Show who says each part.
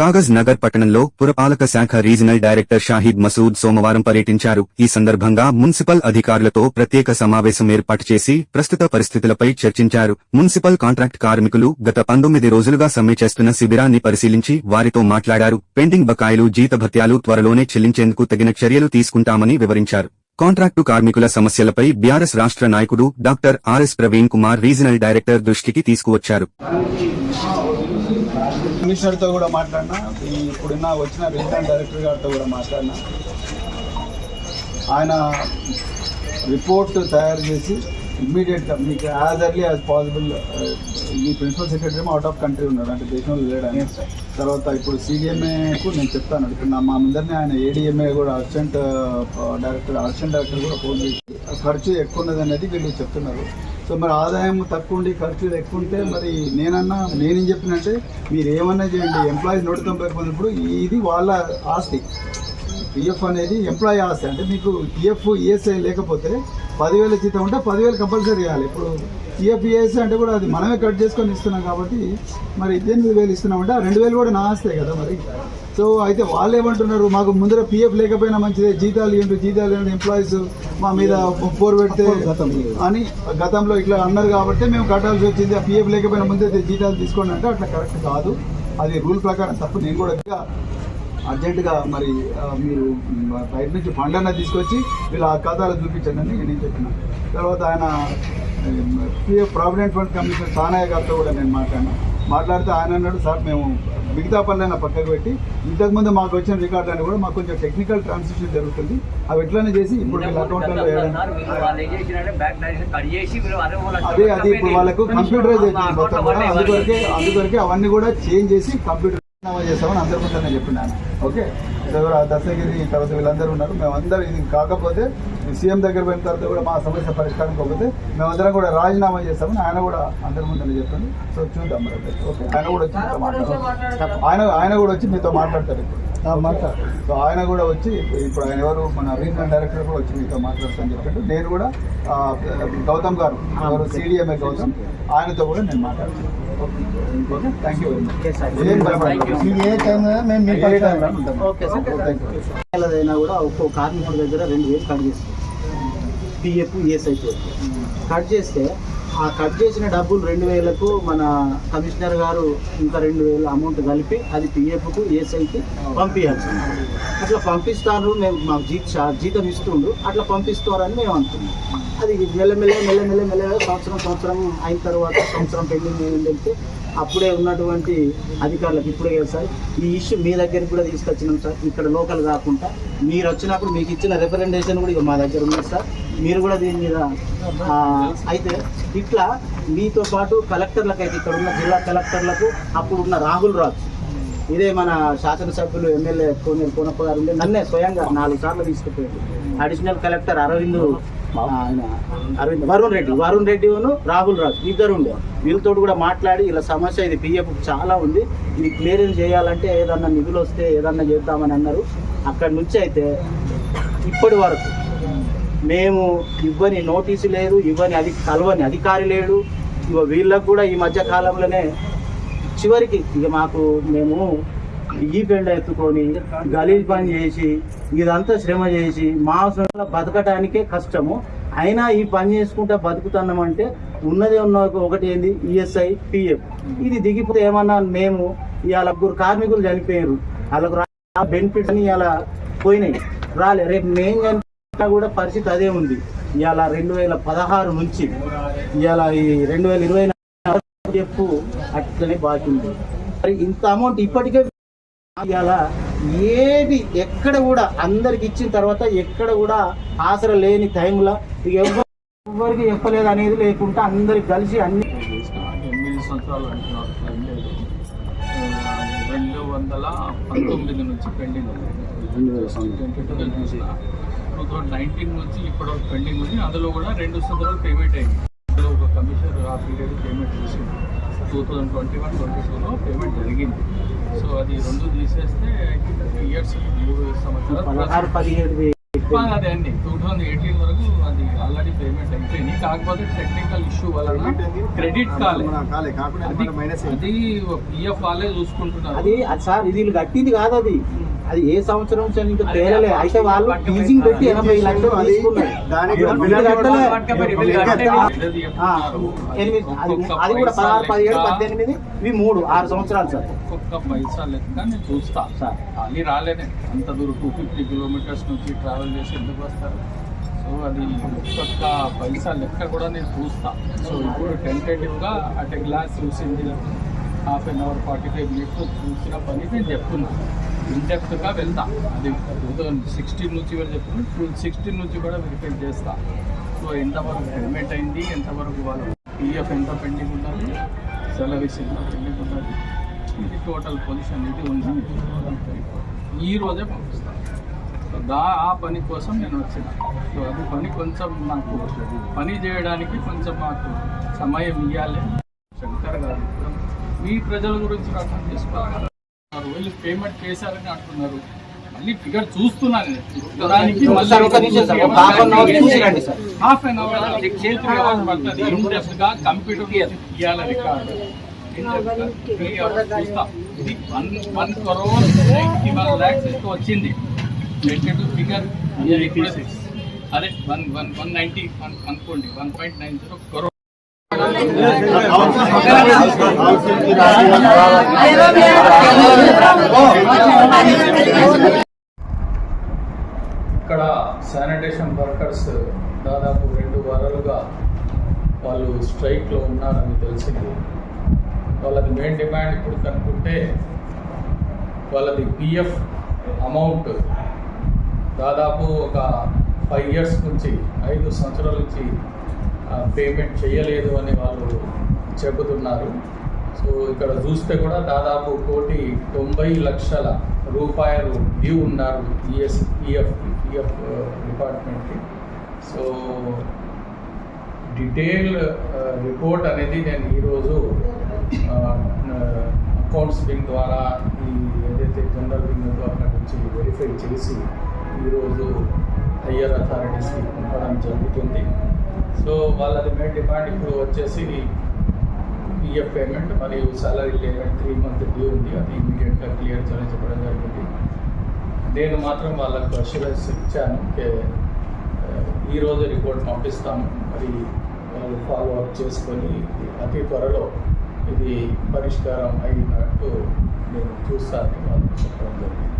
Speaker 1: కాగజ్ నగర్ పట్టణంలో పురపాలక శాఖ రీజనల్ డైరెక్టర్ షాహిద్ మసూద్ సోమవారం పర్యటించారు. ఈ సందర్భంగా మున్సిపల్ అధికారులతో ప్రత్యేక సమావేశం ఏర్పాటు చేసి ప్రస్తుత పరిస్థితులపై చర్చించారు. మున్సిపల్ కాంట్రాక్ట్ కార్మికులు గత పంతొమ్మిది రోజులుగా సమ్మె చేస్తున్న శిబిరాన్ని పరిశీలించి వారితో మాట్లాడారు. పెండింగ్ బకాయిలు జీతభత్యాలు త్వరలోనే చెల్లించేందుకు తగిన చర్యలు తీసుకుంటామని వివరించారు. కాంట్రాక్టు కార్మికుల సమస్యలపై బీఆర్ఎస్ రాష్ట్ర నాయకుడు doctor RS Praveen Kumar regional director దృష్టికి తీసుకువచ్చారు.
Speaker 2: కమిషనర్తో కూడా మాట్లాడినా ఈ ఇప్పుడున్న వచ్చిన రీజనల్ డైరెక్టర్ గారితో కూడా మాట్లాడినా. ఆయన రిపోర్ట్ తయారు చేసి ఇమ్మీడియట్గా మీకు as early as possible me principal secretary out of country ఉన్నాడు అంటే దేశంలో లేడని తర్వాత ఇప్పుడు సీడీఎంఏకు నేను చెప్తాను నా మా ముందరనే ఆయన ఏడీఎంఏ కూడా అసిస్టెంట్ డైరెక్టర్ అసిస్టెంట్ డైరెక్టర్ కూడా ఫోన్ చేసి ఖర్చు ఎక్కువ ఉన్నది అనేది వీళ్ళు చెప్తున్నారు. సో మరి ఆదాయం తక్కువ ఉండి ఖర్చులు ఎక్కువ ఉంటే మరి నేనన్నా నేనేం చెప్పినంటే మీరు ఏమన్నా చేయండి ఎంప్లాయీ నూట తొంభై పొందినప్పుడు ఇది వాళ్ళ ఆస్తి. పిఎఫ్ అనేది ఎంప్లాయీ ఆస్తి. అంటే మీకు పిఎఫ్ ఈఎస్ఐ లేకపోతే పదివేల జీతం ఉంటే పదివేలు కంపల్సరీ ఇవ్వాలి. ఇప్పుడు పిఎఫ్ ఈఎస్ఐ అంటే కూడా అది మనమే కట్ చేసుకొని ఇస్తున్నాం కాబట్టి మరి ఎనిమిది వేలు ఇస్తున్నామంటే ఆ రెండు వేలు కూడా నా ఆస్తే కదా మరి. సో అయితే వాళ్ళు ఏమంటున్నారు మాకు ముందర పిఎఫ్ లేకపోయినా మంచిదే జీతాలు ఏంటి జీతాలు ఏంటి ఎంప్లాయీస్ మా మీద పోరు పెడితే అని గతంలో ఇట్లా అన్నారు కాబట్టి మేము కట్టాల్సి వచ్చింది. ఆ పిఎఫ్ లేకపోయినా ముందే జీతాలు తీసుకోండి అంటే అట్లా కరెక్ట్ కాదు. అది రూల్ ప్రకారం తప్పు నేను కూడా ఇంకా అర్జెంటుగా మరి మీరు బయట నుంచి ఫండ్ అన్న తీసుకొచ్చి వీళ్ళు ఆ ఖాతాలో చూపించండి అని నేను చెప్పిన. తర్వాత ఆయన PF provident fund commissioner Sanayya గారితో కూడా నేను మాట్లాడినా. మాట్లాడితే ఆయన అన్నాడు సార్ మేము మిగతా పనులైనా పక్కకు పెట్టి ఇంతకుముందు మాకు వచ్చిన రికార్డులని కూడా మాకు కొంచెం టెక్నికల్ ట్రాన్సాక్షన్ జరుగుతుంది. అవి ఎట్లనే చేసి ఇప్పుడు అకౌంట్లో అదే అది ఇప్పుడు వాళ్ళకు కంప్యూటరైజ్ అవుతుంది అందుకొరకే అందుకొరకే అవన్నీ కూడా చేంజ్ చేసి కంప్యూటర్ చేస్తామని అందరి ముందరనే చెప్పినాను ఓకే? దశగిరి తర్వాత వీళ్ళందరూ ఉన్నారు. మేమందరం ఇది కాకపోతే సీఎం దగ్గర పోయిన తర్వాత కూడా మా సమస్య పరిష్కారం కాకపోతే మేమందరం కూడా రాజీనామా చేస్తామని ఆయన కూడా అందరి ముందర చెప్పండి సో చూద్దాం మరి. ఓకే? ఆయన కూడా వచ్చి మీతో మాట్లాడతారు. ఆయన ఆయన కూడా వచ్చి మీతో మాట్లాడతారు ఇప్పుడు. మాట్లాడు సో ఆయన కూడా వచ్చి ఇప్పుడు ఆయన ఎవరు? మన రీజనల్ డైరెక్టర్ కూడా వచ్చి మీతో మాట్లాడతాను చెప్పాడు. నేను కూడా గౌతమ్ గారు ఎవరు? సిడిఎంఏ గౌతమ్ ఆయనతో కూడా నేను మాట్లాడతాను. Okay? Thank you very much ఏం
Speaker 3: టైం మేము మీ. ఓకే సార్ అయినా కూడా ఒక్కో కార్మికుడి దగ్గర రెండు వేలు కట్ చేస్తాం పిఎఫ్ ఈఎస్ఐ కట్ చేస్తే ఆ కట్ చేసిన డబ్బులు రెండు వేలకు మన కమిషనర్ గారు ఇంకా రెండు వేల అమౌంట్ కలిపి అది పిఎఫ్కు ఈఎస్ఐకి పంపించాల్సింది అట్లా పంపిస్తారు మేము మాకు జీత జీతం ఇస్తుండు అట్లా పంపిస్తారని మేము అంటున్నాం. అది మెల్లమెల్ల మెల్లమెల్ల మెల్లగా సంవత్సరం సంవత్సరం అయిన తర్వాత సంవత్సరం పెండింగ్ ఏంటంటే అప్పుడే ఉన్నటువంటి అధికారులకు ఇప్పుడే కదా సార్. ఈ ఇష్యూ మీ దగ్గరికి కూడా తీసుకొచ్చినాం సార్. ఇక్కడ లోకల్ కాకుండా మీరు వచ్చినప్పుడు మీకు ఇచ్చిన రిప్రజెంటేషన్ కూడా ఇక మా దగ్గర ఉంది సార్. మీరు కూడా దీని మీద అయితే ఇట్లా మీతో పాటు కలెక్టర్లకు అయితే ఇక్కడ ఉన్న జిల్లా కలెక్టర్లకు అప్పుడు ఉన్న రాహుల్ రాజ్ ఇదే మన శాసనసభ్యులు ఎమ్మెల్యే కోనేరు కోనప్ప గారు ఉండే నన్నే స్వయంగా నాలుగు సార్లు తీసుకుపోయాడు. అడిషనల్ కలెక్టర్ అరవింద్ ఆయన అరవింద్ వరుణ్ రెడ్డి వరుణ్ రెడ్డిను రాహుల్ రాజు ఇద్దరు ఉండే. వీళ్ళతో కూడా మాట్లాడి ఇలా సమస్య ఇది పిఎఫ్ చాలా ఉంది. ఇది క్లియరెన్స్ చేయాలంటే ఏదన్నా నిధులు వస్తే ఏదన్నా చేద్దామని అన్నారు. అక్కడి నుంచి అయితే ఇప్పటి వరకు మేము ఇవ్వని నోటీసు లేదు ఇవ్వని అది కలవని అధికారి లేడు. ఇక వీళ్ళకు కూడా ఈ మధ్య కాలంలోనే చివరికి ఇక మాకు మేము ఈ పెండ ఎత్తుకొని గలీజ్ పని చేసి ఇదంతా శ్రమ చేసి మా శ్రమ బతకటానికే కష్టము. అయినా ఈ పని చేసుకుంటా బతుకుతున్నామంటే ఉన్నదే ఉన్న ఒకటి ఏంది? ఈఎస్ఐ పిఎఫ్ ఇది దిగిపోతే ఏమన్నా మేము ఇవాళ ముగ్గురు కార్మికులు చనిపోయారు వాళ్ళకు బెనిఫిట్స్ అని ఇలా పోయినాయి. రాలే రేపు మేము చనిపోయినా కూడా పరిస్థితి అదే ఉంది. ఇవాళ రెండు వేల పదహారు నుంచి ఇవాళ ఈ రెండు వేల ఇరవై చెప్పు అట్లనే బాకీ ఉంది. మరి ఇంత అమౌంట్ ఇప్పటికే ఇవాళ ఏది ఎక్కడ కూడా అందరికి ఇచ్చిన తర్వాత ఎక్కడ కూడా ఆసర లేని టైంలో ఇక ఎవ్వరికి చెప్పలేదు అనేది లేకుండా అందరికి కలిసి అన్ని
Speaker 4: ఎనిమిది సంవత్సరాలు అంటున్నారు రెండు వందల పంతొమ్మిది నుంచి పెండింగ్ చూసిన. టూ థౌజండ్ నైన్టీన్ నుంచి వరకు పెండింగ్ ఉంది. అందులో కూడా రెండు సంవత్సరాలు పేమెంట్ అయింది. అందులో ఒక కమిషనర్ ఆ పీరియడ్ పేమెంట్ చేసింది. Two thousand twenty one twenty టూలో పేమెంట్ జరిగింది. సో అది రెండు తీసేస్తే ఇయర్స్ మూడు సంవత్సరాలు అదే అండి. టూ థౌజండ్ ఎయిటీన్ వరకు అది పేమెంట్ అయిపోయింది కాకపోతే టెక్నికల్ ఇష్యూ వలన క్రెడిట్ కాలే.
Speaker 2: కాలే కాకుండా
Speaker 4: అది అది పిఎఫ్ వాళ్ళే చూసుకుంటున్నారు.
Speaker 3: అది సార్ ఇది కట్టింది కాదు అది. అది ఏ సంవత్సరం ఇంకా తేలలే. అయితే వాళ్ళు టీజింగ్ పెట్టి ఎనభై లక్షలు
Speaker 2: అది
Speaker 3: కూడా పదహారు పదిహేడు పద్దెనిమిది ఇవి మూడు ఆరు సంవత్సరాలు సార్.
Speaker 4: ఒక్కొక్క పైసా లెక్క నేను చూస్తా.
Speaker 3: సార్.
Speaker 4: ఖాళీ రాలేనే. అంత దూరం టూ ఫిఫ్టీ కిలోమీటర్స్ నుంచి ట్రావెల్ చేసి ఎందుకు వస్తారు? అది ఒక్కొక్క పైసా లెక్క కూడా నేను చూస్తా. సో ఇప్పుడు టెంటేటివ్గా అట్ గ్లాస్ చూసింది half an hour forty five minutes చూసిన పని నేను చెప్తున్నా. ఇన్డెప్త్గా వెళ్తా. అది టూ థౌజండ్ సిక్స్టీన్ నుంచి కూడా చెప్తున్నా. టూ సిక్స్టీన్ నుంచి కూడా వెరిఫై చేస్తా. సో ఎంతవరకు హెల్మెట్ అయింది ఎంతవరకు వాళ్ళు పిఎఫ్ ఎంత పెండింగ్ ఉన్నది సెలరీస్ ఎంత పెండింగ్ ఉన్నది ఇది టోటల్ పొజిషన్ ఇది ఉంది? ఈ రోజే పంపిస్తాను దా ఆ పని కోసం నేను వచ్చిన. సో అది పని కొంచెం నాకు పని చేయడానికి కొంచెం మాకు సమయం ఇవ్వాలి శంకర్ గారు మీ ప్రజల గురించి అర్థం చేసుకోవాలి. వీళ్ళు పేమెంట్ చేశారని అంటున్నారు. మళ్ళీ ఫిగర్ చూస్తున్నాను నేను. దానికి. హాఫ్ అన్ అవర్ పడుతుంది. ఇంట్రెస్ట్గా కంప్యూటర్ ఇవ్వాలి record one one crore ninety one lakhs వచ్చింది టెంటేటివ్ ఫిగర్ అదే one one one ninety one అనుకోండి one point nine zero crore ఇక్కడ శానిటేషన్ వర్కర్స్ దాదాపు రెండు వారాలుగా వాళ్ళు స్ట్రైక్లో ఉన్నారని తెలిసింది. వాళ్ళది మెయిన్ డిమాండ్ ఇప్పుడు కనుక్కుంటే వాళ్ళది పిఎఫ్ అమౌంట్ దాదాపు ఒక ఫైవ్ ఇయర్స్ నుంచి ఐదు సంవత్సరాల నుంచి పేమెంట్ చేయలేదు అని వాళ్ళు చెబుతున్నారు. సో ఇక్కడ చూస్తే కూడా దాదాపు కోటి తొంభై లక్షల రూపాయలు డ్యూ ఉన్నారు ఈఎస్ ఈఎఫ్ ఈఎఫ్ డిపార్ట్మెంట్కి సో డీటెయిల్ రిపోర్ట్ అనేది నేను ఈరోజు అకౌంట్స్ బిల్ ద్వారా ఈ ఏదైతే జనరల్ బిల్ ద్వారా నుంచి వెరిఫై చేసి ఈరోజు హయ్యర్ అథారిటీస్కి పంపడం జరుగుతుంది. సో వాళ్ళది మెయిన్ డిమాండ్ ఇప్పుడు వచ్చేసి పిఎఫ్ పేమెంట్ మరియు salary payment three month due ఉంది. అది ఇమీడియట్గా క్లియర్ చేయడం చెప్పడం జరిగింది. నేను మాత్రం వాళ్ళకు అష్యూరెన్స్ ఇచ్చాను ఈరోజు రిపోర్ట్ పంపిస్తాము. మరి వాళ్ళు ఫాలో అప్ చేసుకొని అతి త్వరలో ఇది పరిష్కారం అయినట్టు నేను చూస్తానని వాళ్ళు చెప్పడం జరిగింది.